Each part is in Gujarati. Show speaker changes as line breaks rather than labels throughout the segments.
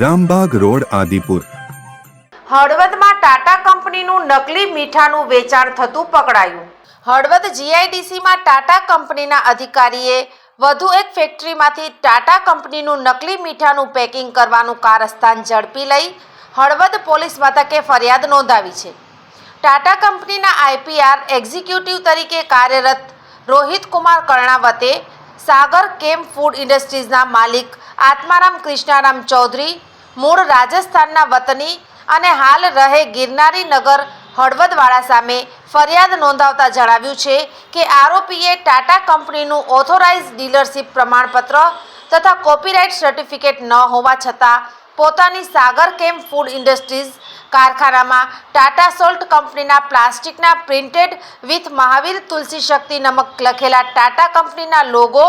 Rambag road, Adipur.
હળવદમાં ટાટા કંપનીનું નકલી મીઠાનું વેચાણ થતું પકડાયું. હળવદ જીઆઈડીસીમાં ટાટા કંપનીના અધિકારીએ વધુ એક ફેક્ટરીમાંથી ટાટા કંપનીનું નકલી મીઠાનું પેકિંગ કરવાનું કારસ્થાન ઝડપી લઈ હળવદ પોલીસ મથકે ફરિયાદ નોંધાવી છે. ટાટા કંપનીના આઈપીઆર એક્ઝિક્યુટિવ તરીકે કાર્યરત રોહિત કુમાર કર્ણાવતે સાગર કેમ ફૂડ ઇન્ડસ્ટ્રીઝના માલિક આત્મારામ કૃષ્ણારામ ચૌધરી, મૂળ રાજસ્થાનના વતની અને હાલ રહે ગિરનારી નગર હળવદવાળા સામે ફરિયાદ નોંધાવતા જણાવ્યું છે કે આરોપીએ ટાટા કંપનીનું ઓથોરાઇઝ ડીલરશીપ પ્રમાણપત્ર તથા કોપીરાઇટ સર્ટિફિકેટ ન હોવા છતાં પોતાની સાગર કેમ ફૂડ ઇન્ડસ્ટ્રીઝ કારખાનામાં ટાટા સોલ્ટ કંપનીના પ્લાસ્ટિકના પ્રિન્ટેડ વિથ મહાવીર તુલસી શક્તિ નમક લખેલા ટાટા કંપનીના લોગો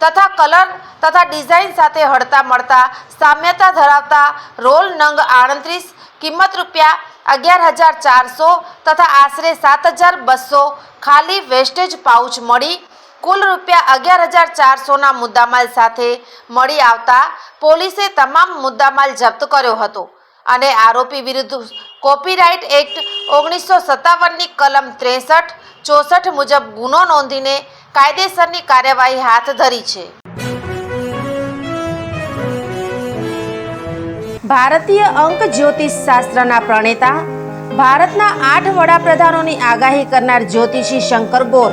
તથા કલર તથા ડિઝાઇન સાથે હળતા મળતા સામ્યતા ધરાવતા રોલ નંગ આડત્રીસ, કિંમત રૂપિયા અગિયાર હજાર ચારસો તથા આશરે સાત હજાર બસો ખાલી વેસ્ટેજ પાઉચ મળી. કુલ રૂપિયા અગિયાર હજાર ચારસોના મુદ્દામાલ સાથે મળી આવતા પોલીસે તમામ મુદ્દામાલ જપ્ત કર્યો હતો. અને આરોપી વિરુદ્ધ કોપીરાઇટ એક્ટ ઓગણીસો સત્તાવનની કલમ ત્રેસઠ ચોસઠ મુજબ ગુનો નોંધીને કાયદેસરની કાર્યવાહી હાથ ધરી છે. ભારતીય અંક જ્યોતિષ શાસ્ત્રના પ્રણેતા, ભારતના આઠ વડાપ્રધાનોની આગાહી કરનાર જ્યોતિષી શંકર ગોર